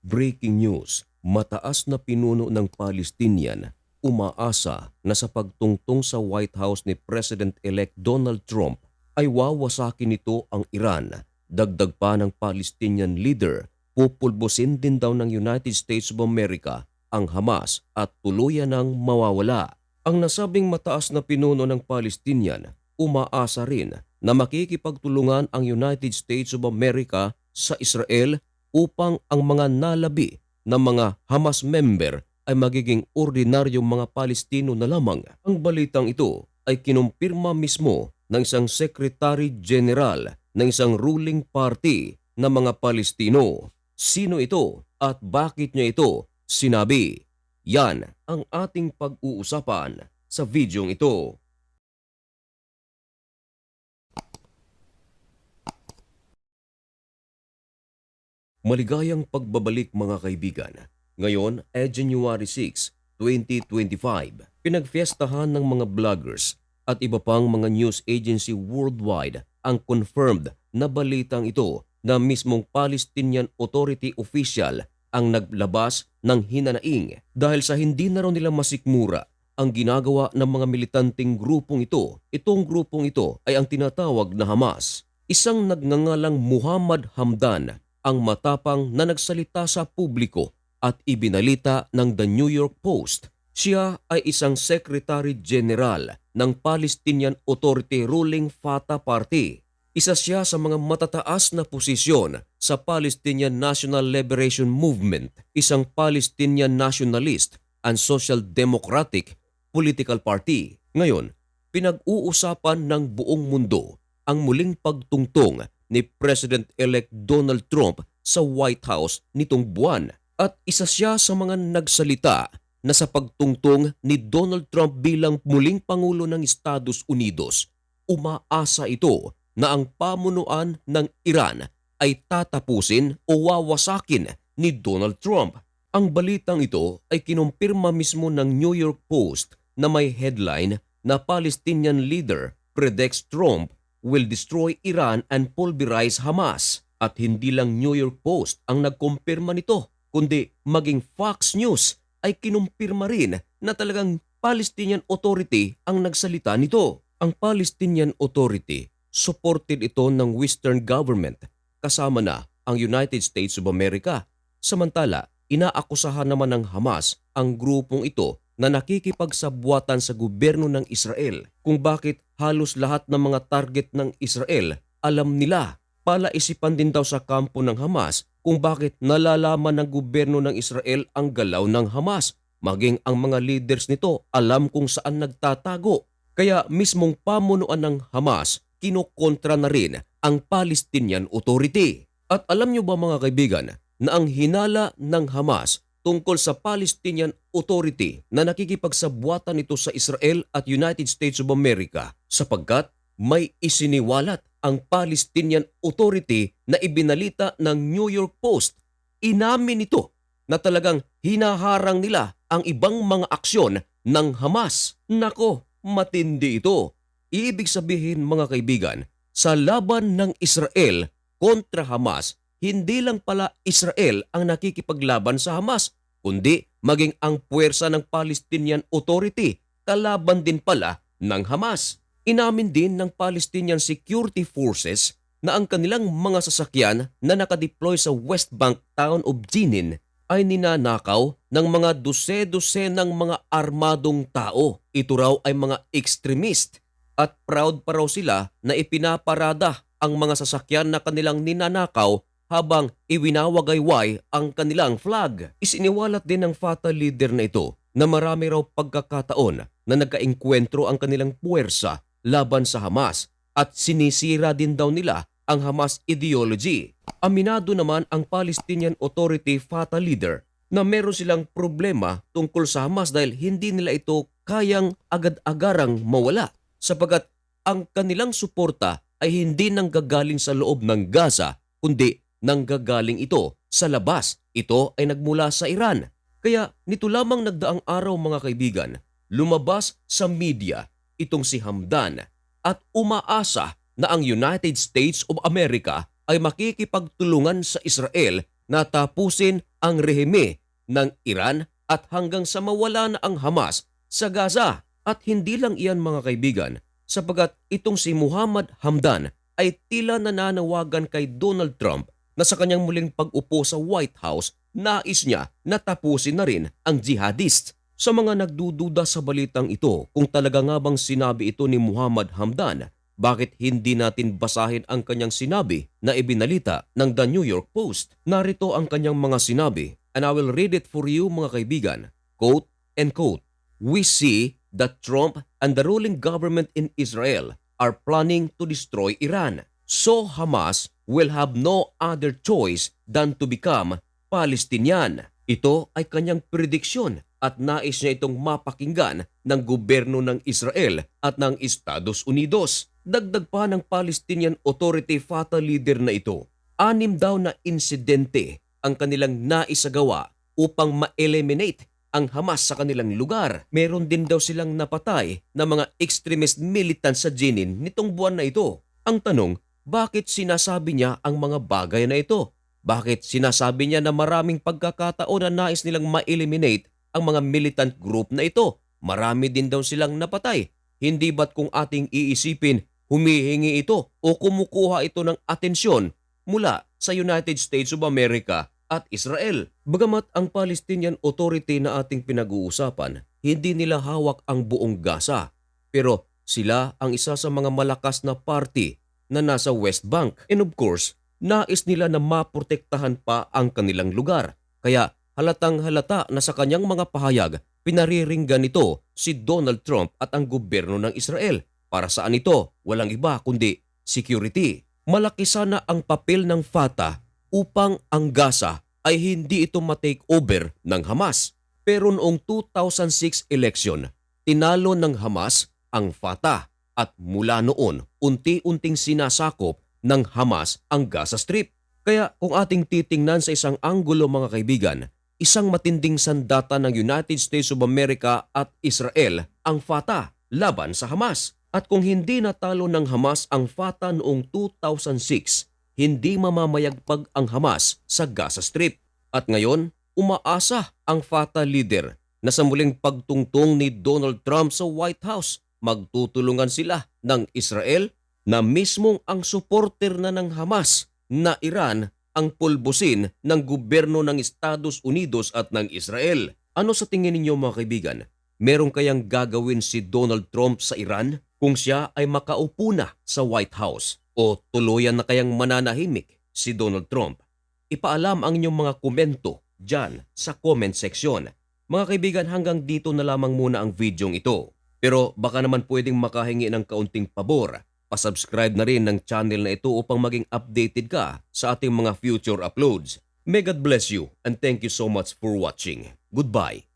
Breaking news, mataas na pinuno ng Palestinian umaasa na sa pagtungtong sa White House ni President-elect Donald Trump ay wawasakin nito ang Iran. Dagdag pa ng Palestinian leader, pupulbusin din daw ng United States of America ang Hamas at tuluyan ng mawawala. Ang nasabing mataas na pinuno ng Palestinian umaasa rin na makikipagtulungan ang United States of America sa Israel upang ang mga nalabi ng mga Hamas member ay magiging ordinaryong mga Palestino na lamang. Ang balitang ito ay kinumpirma mismo ng isang Secretary General ng isang ruling party na mga Palestino. Sino ito at bakit niya ito sinabi? Yan ang ating pag-uusapan sa videong ito. Maligayang pagbabalik mga kaibigan. Ngayon ay January 6, 2025. Pinagfiestahan ng mga vloggers at iba pang mga news agency worldwide ang confirmed na balitang ito na mismong Palestinian Authority official ang naglabas ng hinanaing dahil sa hindi na raw nila masikmura ang ginagawa ng mga militanteng grupong ito. Itong grupong ito ay ang tinatawag na Hamas. Isang nagngangalang Muhammad Hamdan ang matapang na nagsalita sa publiko at ibinalita ng The New York Post. Siya ay isang Secretary General ng Palestinian Authority ruling Fatah Party. Isa siya sa mga matataas na posisyon sa Palestinian National Liberation Movement, isang Palestinian nationalist and social democratic political party. Ngayon, pinag-uusapan ng buong mundo ang muling pagtungtong ni President-elect Donald Trump sa White House nitong buwan at isa siya sa mga nagsalita na sa pagtungtong ni Donald Trump bilang muling Pangulo ng Estados Unidos, umaasa ito na ang pamunuan ng Iran ay tatapusin o wawasakin ni Donald Trump. Ang balitang ito ay kinumpirma mismo ng New York Post na may headline na Palestinian leader predicts Trump will destroy Iran and pulverize Hamas. At hindi lang New York Post ang nagkumpirma nito, kundi maging Fox News ay kinumpirma rin na talagang Palestinian Authority ang nagsalita nito. Ang Palestinian Authority, supported ito ng Western government kasama na ang United States of America. Samantala, inaakusahan naman ng Hamas ang grupong ito na nakikipagsabuatan sa gobyerno ng Israel kung bakit halos lahat ng mga target ng Israel alam nila. Palaisipan din daw sa kampo ng Hamas kung bakit nalalaman ng gobyerno ng Israel ang galaw ng Hamas. Maging ang mga leaders nito alam kung saan nagtatago. Kaya mismong pamunuan ng Hamas kinokontra na rin ang Palestinian Authority. At alam nyo ba mga kaibigan na ang hinala ng Hamas tungkol sa Palestinian Authority na nakikipagsabuatan ito sa Israel at United States of America sapagkat may isiniwalat ang Palestinian Authority na ibinalita ng New York Post. Inamin nito na talagang hinaharang nila ang ibang mga aksyon ng Hamas. Nako, matindi ito. Ibig sabihin mga kaibigan, sa laban ng Israel kontra Hamas, hindi lang pala Israel ang nakikipaglaban sa Hamas, kundi maging ang puwersa ng Palestinian Authority kalaban din pala ng Hamas. Inamin din ng Palestinian Security Forces na ang kanilang mga sasakyan na nakadeploy sa West Bank town of Jenin ay ninanakaw ng mga dose-dose ng mga armadong tao. Ito raw ay mga extremist at proud pa raw sila na ipinaparada ang mga sasakyan na kanilang ninanakaw habang iwinawagayway ang kanilang flag. Isiniwalat din ng Fatah leader na ito na marami raw pagkakataon na nagkaengkwentro ang kanilang puwersa laban sa Hamas at sinisira din daw nila ang Hamas ideology. Aminado naman ang Palestinian Authority Fatah leader na meron silang problema tungkol sa Hamas dahil hindi nila ito kayang agad-agarang mawala sapagat ang kanilang suporta ay hindi nanggagaling sa loob ng Gaza kundi nanggagaling ito sa labas. Ito ay nagmula sa Iran. Kaya nito lamang nagdaang araw mga kaibigan, lumabas sa media itong si Hamdan at umaasa na ang United States of America ay makikipagtulungan sa Israel na tapusin ang rehime ng Iran at hanggang sa mawala na ang Hamas sa Gaza. At hindi lang iyan mga kaibigan, sapagat itong si Muhammad Hamdan ay tila nananawagan kay Donald Trump na sa kanyang muling pag-upo sa White House, nais niya na tapusin na rin ang jihadist. Sa mga nagdududa sa balitang ito kung talaga nga bang sinabi ito ni Muhammad Hamdan, bakit hindi natin basahin ang kanyang sinabi na ibinalita ng The New York Post? Narito ang kanyang mga sinabi and I will read it for you mga kaibigan. Quote and quote, We see that Trump and the ruling government in Israel are planning to destroy Iran. So Hamas will have no other choice than to become Palestinian. Ito ay kanyang prediksyon at nais niya itong mapakinggan ng gobyerno ng Israel at ng Estados Unidos. Dagdag pa ng Palestinian Authority Fatah leader na ito, anim daw na insidente ang kanilang naisagawa upang ma-eliminate ang Hamas sa kanilang lugar. Meron din daw silang napatay na mga extremist militant sa Jenin nitong buwan na ito. Ang tanong, bakit sinasabi niya ang mga bagay na ito? Bakit sinasabi niya na maraming pagkakataon na nais nilang ma-eliminate ang mga militant group na ito? Marami din daw silang napatay. Hindi ba't kung ating iisipin, humihingi ito o kumukuha ito ng atensyon mula sa United States of America at Israel. Bagamat ang Palestinian Authority na ating pinag-uusapan, hindi nila hawak ang buong Gaza. Pero sila ang isa sa mga malakas na party na nasa West Bank. And of course, nais nila na maprotektahan pa ang kanilang lugar. Kaya halatang halata na sa kanyang mga pahayag, pinariringgan nito si Donald Trump at ang gobyerno ng Israel. Para saan ito? Walang iba kundi security. Malaki sana ang papel ng Fatah upang ang Gaza ay hindi ito matake over ng Hamas. Pero noong 2006 election, tinalo ng Hamas ang Fatah at mula noon unti-unting sinasakop ng Hamas ang Gaza Strip. Kaya kung ating titingnan sa isang anggulo mga kaibigan, isang matinding sandata ng United States of America at Israel ang Fatah laban sa Hamas. At kung hindi natalo ng Hamas ang Fatah noong 2006, hindi mamamayagpag ang Hamas sa Gaza Strip. At ngayon, umaasa ang Fatah leader na sa muling pagtungtong ni Donald Trump sa White House, magtutulungan sila ng Israel na mismong ang supporter na ng Hamas na Iran ang pulbusin ng gobyerno ng Estados Unidos at ng Israel. Ano sa tingin ninyo mga kaibigan? Meron kayang gagawin si Donald Trump sa Iran kung siya ay makaupo na sa White House? O tuluyan na kayang mananahimik si Donald Trump? Ipaalam ang inyong mga komento dyan sa comment section. Mga kaibigan, hanggang dito na lamang muna ang videong ito. Pero baka naman pwedeng makahingi ng kaunting pabor. Pasubscribe na rin ng channel na ito upang maging updated ka sa ating mga future uploads. May God bless you and thank you so much for watching. Goodbye.